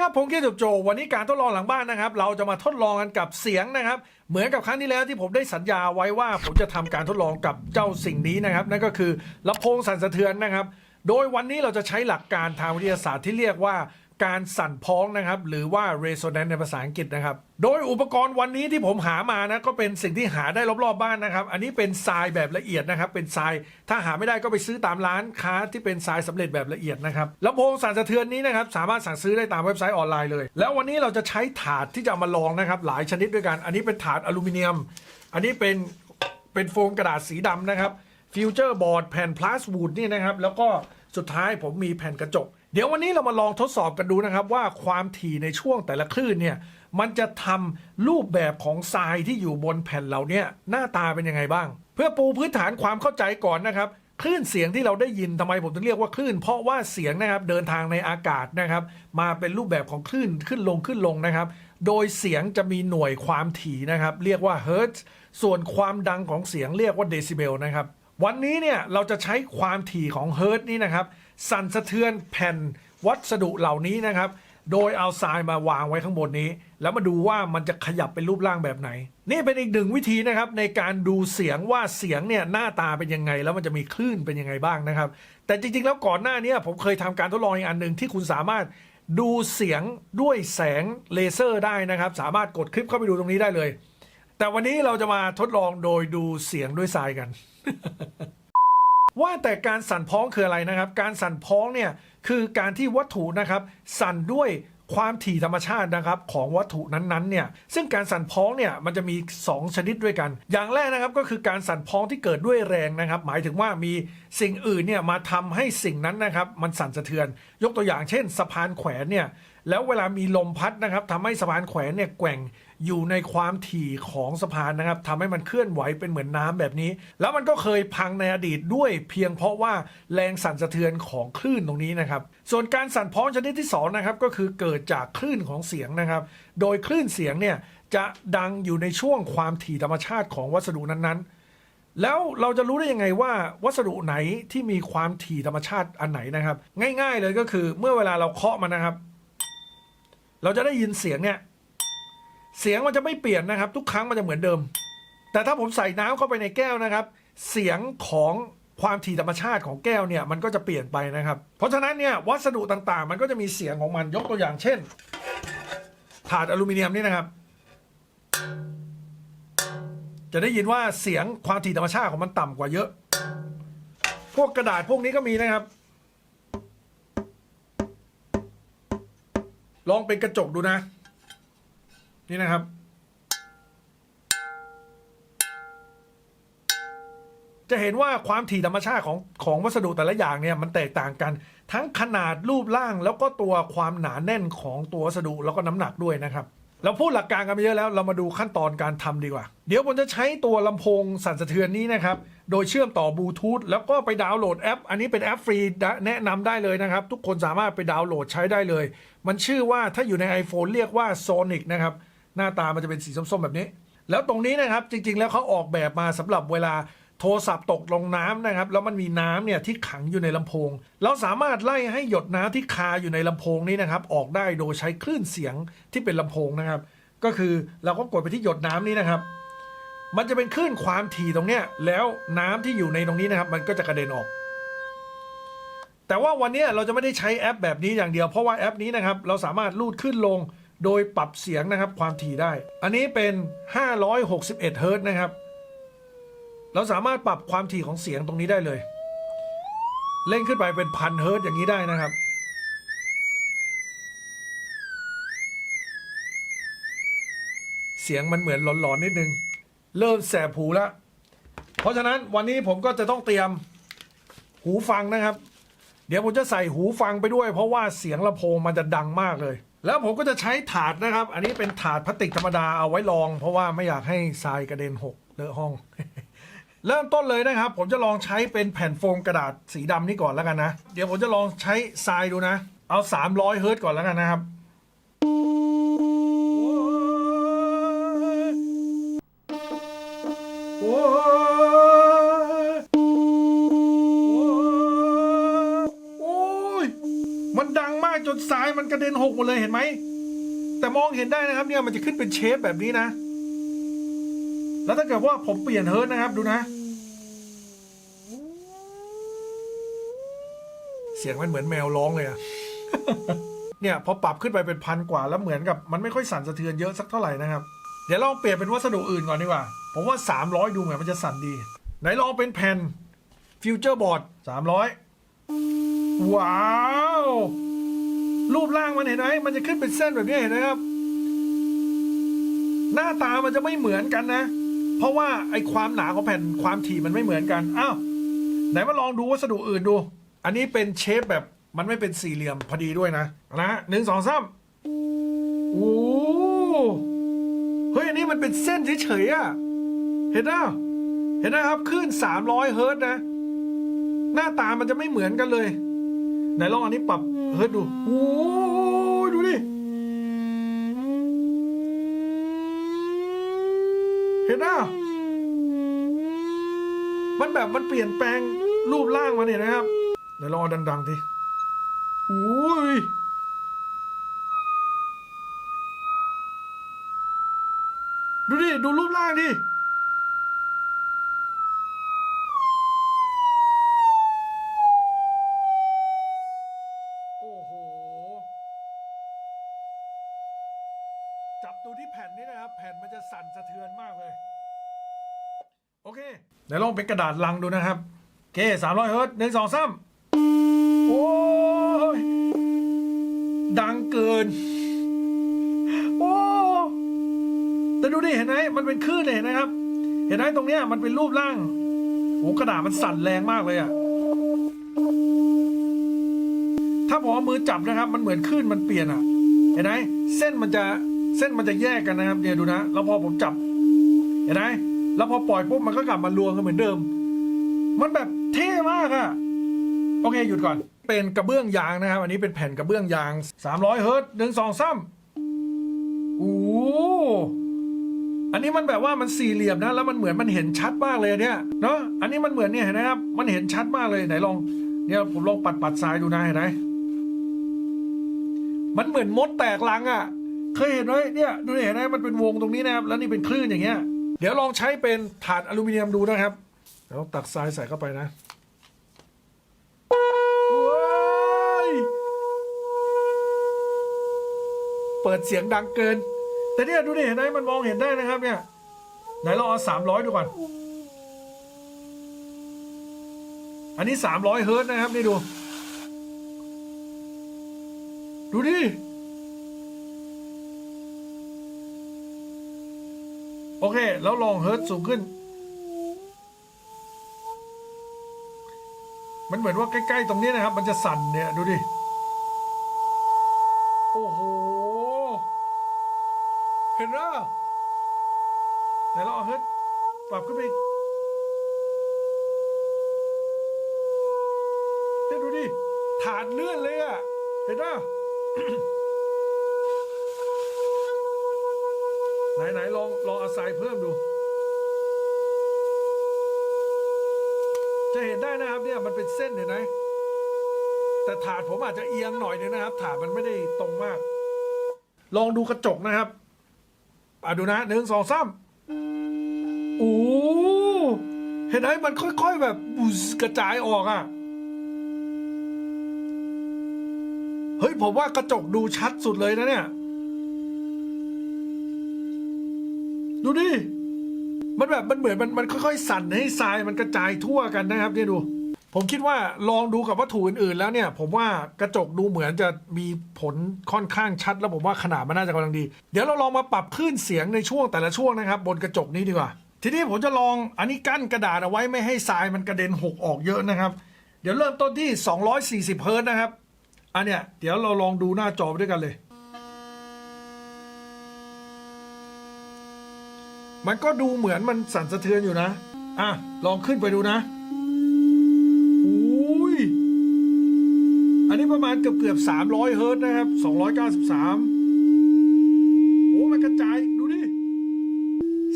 ครับผมเกียรติโจวันนี้การทดลองหลังบ้านนะครับ เราจะมาทดลองกันกับเสียงนะครับ เหมือนกับครั้งที่แล้วที่ผมได้สัญญาไว้ว่าผมจะทำการทดลองกับเจ้าสิ่งนี้นะครับ นั่นก็คือลำโพงสั่นสะเทือนนะครับ โดยวันนี้เราจะใช้หลักการทางวิทยาศาสตร์ที่เรียกว่า การสั่นพ้องนะครับ หรือว่า resonance ในภาษาอังกฤษนะครับ โดยอุปกรณ์วันนี้ที่ผมหามานะ ก็เป็นสิ่งที่หาได้รอบๆบ้านนะครับ อันนี้เป็นทรายแบบละเอียดนะครับ เป็นทรายถ้าหาไม่ได้ก็ไปซื้อตามร้านค้าที่เป็นทรายสำเร็จแบบละเอียดนะครับลำโพงสั่นสะเทือนนี้นะครับสามารถสั่งซื้อได้ตามเว็บไซต์ออนไลน์เลย แล้ววันนี้เราจะใช้ถาดที่จะามาลองนะครับ หลายชนิดด้วยกัน อันนี้เป็นถาดอลูมิเนียม อันนี้เป็นเป็นโฟมกระดาษสีดำนะครับฟิวเจอร์บอร์ดแผ่นพลาสวูดนี่นะครับแล้วก็สุดท้ายผมมีแผ่นกระจก เดี๋ยววันนี้เรามาลองทดสอบกันดูนะครับ ว่าความถี่ในช่วงแต่ละคลื่นเนี่ยมันจะทำรูปแบบของทรายที่อยู่บนแผ่นเหล่าเนี้หน้าตาเป็นยังไงบ้าง เพื่อปูพื้นฐานความเข้าใจก่อนนะครับคลื่นเสียงที่เราได้ยินทำไมผมถึงเรียกว่าคลื่น เพราะว่าเสียงนะครับเดินทางในอากาศนะครับ มาเป็นรูปแบบของคลื่นขึ้นลงขึ้นลงนะครับ โดยเสียงจะมีหน่วยความถี่นะครับ เรียกว่าเฮิร์ตซ์ส่วนความดังของเสียงเรียกว่าเดซิเบลนะครับ วันนี้เนี่ยเราจะใช้ความถี่ของเฮิร์ตซ์นี้นะครับ สั่นสะเทือนแผ่นวัสดุเหล่านี้นะครับ โดยเอาทรายมาวางไว้ข้างบนนี้ แล้วมาดูว่ามันจะขยับเป็นรูปร่างแบบไหน นี่เป็นอีกหนึ่งวิธีนะครับในการดูเสียงว่าเสียงเนี่ยหน้าตาเป็นยังไง แล้วมันจะมีคลื่นเป็นยังไงบ้างนะครับ แต่จริงๆ แล้วก่อนหน้านี้ผมเคยทำการทดลองอีกอันหนึ่งที่คุณสามารถดูเสียงด้วยแสงเลเซอร์ได้นะครับ สามารถกดคลิปเข้าไปดูตรงนี้ได้เลย แต่วันนี้เราจะมาทดลองโดยดูเสียงด้วยทรายกัน ว่าแต่การสั่นพ้องคืออะไรนะครับ การสั่นพ้องเนี่ยคือการที่วัตถุนะครับสั่นด้วยความถี่ธรรมชาตินะครับของวัตถุนั้นๆเนี่ยซึ่งการสั่นพ้องเนี่ยมันจะมี 2 ชนิดด้วยกัน อย่างแรกนะครับก็คือการสั่นพ้องที่เกิดด้วยแรงนะครับ หมายถึงว่ามีสิ่งอื่นเนี่ยมาทำให้สิ่งนั้นนะครับมันสั่นสะเทือน ยกตัวอย่างเช่น สะพานแขวนเนี่ยแล้วเวลามีลมพัดนะครับทำให้สะพานแขวนเนี่ยแกว่ง อยู่ในความถี่ของสะพานนะครับทำให้มันเคลื่อนไหวเป็นเหมือนน้ำแบบนี้ แล้วมันก็เคยพังในอดีตด้วยเพียงเพราะว่าแรงสั่นสะเทือนของคลื่นตรงนี้นะครับ ส่วนการสั่นพ้องชนิดที่สองนะครับก็คือเกิดจากคลื่นของเสียงนะครับ โดยคลื่นเสียงเนี่ยจะดังอยู่ในช่วงความถี่ธรรมชาติของวัสดุนั้นๆแล้วเราจะรู้ได้ยังไงว่าวัสดุไหนที่มีความถี่ธรรมชาติอันไหนนะครับ ง่าย ๆ เลยก็คือเมื่อเวลาเราเคาะมันนะครับ เราจะได้ยินเสียงเนี่ย เสียงมันจะไม่เปลี่ยนนะครับ ทุกครั้งมันจะเหมือนเดิม แต่ถ้าผมใส่น้ำเข้าไปในแก้วนะครับ เสียงของความถี่ธรรมชาติของแก้วเนี่ยมันก็จะเปลี่ยนไปนะครับ เพราะฉะนั้นเนี่ยวัสดุต่างๆ มันก็จะมีเสียงของมันยกตัวอย่างเช่น ถาดอลูมิเนียมนี่นะครับ จะได้ยินว่าเสียงความถี่ธรรมชาติของมันต่ำกว่าเยอะ พวกกระดาษพวกนี้ก็มีนะครับ ลองเป็นกระจกดูนะ นี่นะครับ จะเห็นว่าความถี่ธรรมชาติของของวัสดุแต่ละอย่างเนี่ยมันแตกต่างกัน ทั้งขนาดรูปร่างแล้วก็ตัวความหนาแน่นของตัววัสดุแล้วก็น้ำหนักด้วยนะครับเราพูดหลักการกันไปเยอะแล้วเรามาดูขั้นตอนการทำดีกว่า เดี๋ยวผมจะใช้ตัวลำโพงสั่นสะเทือนนี้นะครับ โดยเชื่อมต่อบลูทูธแล้วก็ไปดาวน์โหลดแอป อันนี้เป็นแอปฟรีแนะนำได้เลยนะครับ ทุกคนสามารถไปดาวน์โหลดใช้ได้เลย มันชื่อว่าถ้าอยู่ใน iPhone เรียกว่า Sonic นะครับ หน้าตามันจะเป็นสีส้มๆแบบนี้ แล้วตรงนี้นะครับจริง ๆ แล้วเขาออกแบบมาสำหรับเวลาโทรศัพท์ตกลงน้ำนะครับ แล้วมันมีน้ำเนี่ยที่ขังอยู่ในลำโพง เราสามารถไล่ให้หยดน้ำที่คาอยู่ในลำโพงนี้นะครับ ออกได้โดยใช้คลื่นเสียงที่เป็นลำโพงนะครับ ก็คือเราก็กดไปที่หยดน้ำนี้นะครับ มันจะเป็นคลื่นความถี่ตรงเนี้ยแล้วน้ำที่อยู่ในตรงนี้นะครับ มันก็จะกระเด็นออก แต่ว่าวันนี้เราจะไม่ได้ใช้แอปแบบนี้อย่างเดียวเพราะว่าแอปนี้นะครับ เราสามารถลูดขึ้นลง โดยปรับเสียงนะครับความถี่ได้ อันนี้เป็น 561เฮิรต์นะครับ เราสามารถปรับความถี่ของเสียงตรงนี้ได้เลย เล่นขึ้นไปเป็นพันเฮิรต์อย่างนี้ได้นะครับเสียงมันเหมือนหลอนๆนิดนึง เริ่มแสบหูแล้ว เพราะฉะนั้นวันนี้ผมก็จะต้องเตรียมหูฟังนะครับ เดี๋ยวผมจะใส่หูฟังไปด้วย เพราะว่าเสียงลำโพงมันจะดังมากเลย แล้วผมก็จะใช้ถาดนะครับ อันนี้เป็นถาดพลาสติกธรรมดาเอาไว้รอง เพราะว่าไม่อยากให้ทรายกระเด็นหกเลอะห้อง เริ่มต้นเลยนะครับ ผมจะลองใช้เป็นแผ่นโฟมกระดาษสีดำนี่ก่อนแล้วกันนะ เดี๋ยวผมจะลองใช้ทรายดูนะ เอา 300เฮิร์ตก่อนแล้วกันนะครับ กระเด็นหกหมดเลยเห็นไหม แต่มองเห็นได้นะครับเนี่ยมันจะขึ้นเป็นเชฟแบบนี้นะ แล้วถ้าเกิดว่าผมเปลี่ยนเฮิร์ตนะครับดูนะ เสียงมันเหมือนแมวร้องเลยอะเนี่ยพอปรับขึ้นไปเป็นพันกว่าแล้วเหมือนกับมันไม่ค่อยสั่นสะเทือนเยอะสักเท่าไหร่นะครับ เดี๋ยวลองเปลี่ยนเป็นวัสดุอื่นก่อนดีกว่าผมว่า 300 ดูเหมือนมันจะสั่นดี ไหนลองเป็นแผ่นฟิวเจอร์บอร์ด300 ว้าว รูปร่างมันเห็นไหมมันจะขึ้นเป็นเส้นแบบนี้เห็นไหมครับ หน้าตามันจะไม่เหมือนกันนะ เพราะว่าไอ้ความหนาของแผ่นความถี่มันไม่เหมือนกันอ้าวไหนมาลองดูวัสดุอื่นดู อันนี้เป็นเชฟแบบมันไม่เป็นสี่เหลี่ยมพอดีด้วยนะนะหนึ่งสองสามโอ้เฮ้ยอันนี้มันเป็นเส้นเฉยๆอะเห็นนะเห็นนะครับคลื่นสามร้อยเฮิร์ตนะ หน้าตามันจะไม่เหมือนกันเลย ไหนลองอันนี้ปรับ เฮิร์ตซ์ดูโอ้ยดูดิ เห็นนะมันแบบมันเปลี่ยนแปลงรูปร่างมันเนี่ยนะครับไหนลองเอาดังๆทีโอ้ยดูดิ ดูรูปร่างดิ ดี๋ยวลองเป็นกระดาษลังดูนะครับเคสามร้อยเฮิร์ตหนึ่งสองสามโอ้ยดังเกิน โอ้แต่ดูดิเห็นไหมมันเป็นคลื่นเลยเห็นไหมครับ เห็นไหมตรงเนี้ยมันเป็นรูปร่างโอ้กระดาษมันสั่นแรงมากเลยอะถ้าผมเอามือจับนะครับ มันเหมือนคลื่นมันเปลี่ยนอะเห็นไหมเส้นมันจะเส้นมันจะแยกกันนะครับเนี่ยดูนะ แล้วพอผมจับ เห็นไหม แล้วพอปล่อยปุ๊บมันก็กลับมารวมกันเหมือนเดิม มันแบบเท่มากอะโอเคหยุดก่อน เป็นกระเบื้องยางนะครับ อันนี้เป็นแผ่นกระเบื้องยาง 300 เฮิร์ตหนึ่งสองสามโอ้อันนี้มันแบบว่ามันสี่เหลี่ยมนะ แล้วมันเหมือนมันเห็นชัดมากเลยเนี่ยเนาะอันนี้มันเหมือนเนี่ยเห็นไหมครับ มันเห็นชัดมากเลยไหนลองเนี่ยผมลองปัดปัดทรายดูนะเห็นไหมมันเหมือนมดแตกลังอะ่ะ เคยเห็นไหมเนี่ยดูเห็นไหมมันเป็นวงตรงนี้นะครับแล้วนี่เป็นคลื่นอย่างเงี้ย เดี๋ยวลองใช้เป็นถาดอลูมิเนียมดูนะครับแล้วตักทรายใส่เข้าไปนะเปิดเสียงดังเกิน แต่เนี่ยดูดิเห็นไหมมันมองเห็นได้นะครับ เนี่ย ไหนเราเอาสามร้อยดูก่อน อันนี้สามร้อยเฮิร์ตนะครับ นี่ดู ดูดิ โอเค แล้วลองเฮิร์ตสูงขึ้น มันเหมือนว่าใกล้ ๆ ตรงนี้นะครับ มันจะสั่นเนี่ย ดูดิ โอ้โห เห็นไหมไหนเราเอาเฮิร์ตปรับขึ้นไปเนี่ยดูดิ ฐานเลื่อนเลยอะเห็นไหม ไหนไหนลองลองเอาทรายเพิ่มดู จะเห็นได้นะครับเนี่ยมันเป็นเส้นเห็นไหมแต่ถาดผมอาจจะเอียงหน่อยนึงนะครับ ถาดมันไม่ได้ตรงมาก ลองดูกระจกนะครับอะดูนะหนึ่งสองสามโอ้เห็นไหมมันค่อย ๆ แบบกระจายออกอะเฮ้ยผมว่ากระจกดูชัดสุดเลยนะเนี่ย ดูดิ มันแบบมันเหมือนมันมันค่อยๆ สั่นให้ทรายมันกระจายทั่วกันนะครับเนี่ยดู ผมคิดว่าลองดูกับวัตถุอื่นๆ แล้วเนี่ย ผมว่ากระจกดูเหมือนจะมีผลค่อนข้างชัด แล้วผมว่าขนาดมันน่าจะกำลังดี เดี๋ยวเราลองมาปรับคลื่นเสียงในช่วงแต่ละช่วงนะครับ บนกระจกนี้ดีกว่า ทีนี้ผมจะลองอันนี้กั้นกระดาษเอาไว้ไม่ให้ทรายมันกระเด็นหกออกเยอะนะครับ เดี๋ยวเริ่มต้นที่ 240 เฮิร์ตนะครับ อันเนี้ยเดี๋ยวเราลองดูหน้าจอไปด้วยกันเลย มันก็ดูเหมือนมันสั่นสะเทือนอยู่นะ อะ ลองขึ้นไปดูนะอุ้ย อันนี้ประมาณเกือบเกือบสามร้อยเฮิร์ตนะครับสองร้อยเก้าสิบสามโอ้มันกระจาย ดูดิ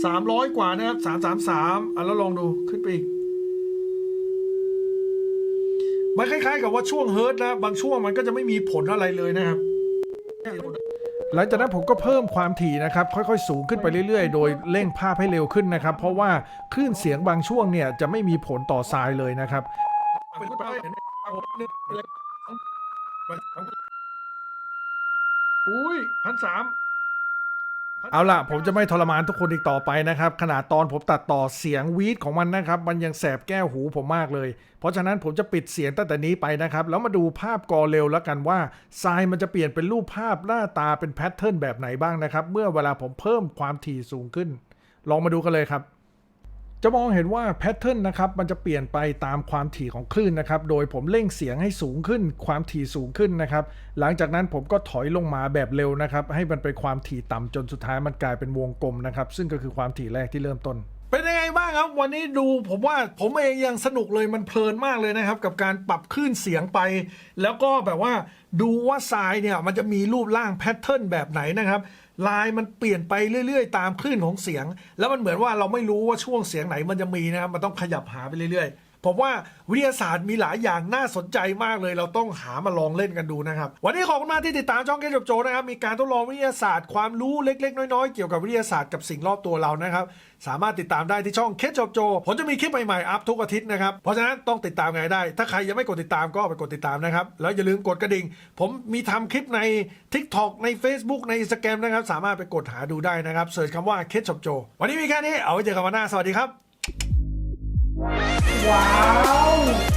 สามร้อยกว่านะครับสามสามสามอะแล้วลองดูขึ้นไปอีก มันคล้ายๆกับว่าช่วงเฮิร์ตนะ บางช่วงมันก็จะไม่มีผลอะไรเลยนะครับ หลังจากนั้นผมก็เพิ่มความถี่นะครับค่อยๆ สูงขึ้นไปเรื่อยๆ โดยเร่งภาพให้เร็วขึ้นนะครับ เพราะว่าคลื่นเสียงบางช่วงเนี่ยจะไม่มีผลต่อทรายเลยนะครับอุ้ยพันสาม เอาล่ะ ผมจะไม่ทรมานทุกคนอีกต่อไปนะครับ ขนาดตอนผมตัดต่อเสียงวีดของมันนะครับ มันยังแสบแก้วหูผมมากเลย เพราะฉะนั้นผมจะปิดเสียงตั้งแต่นี้ไปนะครับ แล้วมาดูภาพกอเร็วแล้วกันว่าทรายมันจะเปลี่ยนเป็นรูปภาพหน้าตาเป็นแพทเทิร์นแบบไหนบ้างนะครับ เมื่อเวลาผมเพิ่มความถี่สูงขึ้น ลองมาดูกันเลยครับ จะมองเห็นว่าแพทเทิร์นนะครับมันจะเปลี่ยนไปตามความถี่ของคลื่นนะครับ โดยผมเร่งเสียงให้สูงขึ้น ความถี่สูงขึ้นนะครับ หลังจากนั้นผมก็ถอยลงมาแบบเร็วนะครับ ให้มันเป็นความถี่ต่ำจนสุดท้ายมันกลายเป็นวงกลมนะครับ ซึ่งก็คือความถี่แรกที่เริ่มต้น เป็นยังไงบ้างครับ วันนี้ดูผมว่าผมเองยังสนุกเลยมันเพลินมากเลยนะครับ กับการปรับคลื่นเสียงไป แล้วก็แบบว่าดูว่าทรายเนี่ยมันจะมีรูปร่างแพทเทิร์นแบบไหนนะครับ ลายมันเปลี่ยนไปเรื่อยๆ ตามคลื่นของเสียง แล้วมันเหมือนว่าเราไม่รู้ว่าช่วงเสียงไหนมันจะมีนะครับมันต้องขยับหาไปเรื่อยๆ ผมว่าวิทยาศาสตร์มีหลายอย่างน่าสนใจมากเลย เราต้องหามาลองเล่นกันดูนะครับ วันนี้ขอบคุณมากที่ติดตามช่องเกจบโจนะครับ มีการทดลองวิทยาศาสตร์ความรู้เล็ก ๆ น้อยๆ เกี่ยวกับวิทยาศาสตร์กับสิ่งรอบตัวเรานะครับ สามารถติดตามได้ที่ช่องเคจบโจ ผมจะมีคลิปใหม่ๆอัพทุกอาทิตย์นะครับ เพราะฉะนั้นต้องติดตามไงได้ ถ้าใครยังไม่กดติดตามก็ไปกดติดตามนะครับ แล้วอย่าลืมกดกระดิ่ง ผมมีทำคลิปใน TikTok ใน Facebook ใน Instagram นะครับ สามารถไปกดหาดูได้นะครับเสิร์ชคำว่าเคจบโจ วันนี้มีแค่นี้ เอาไว้เจอกันวันหน้า สวัสดีครับ ว้าว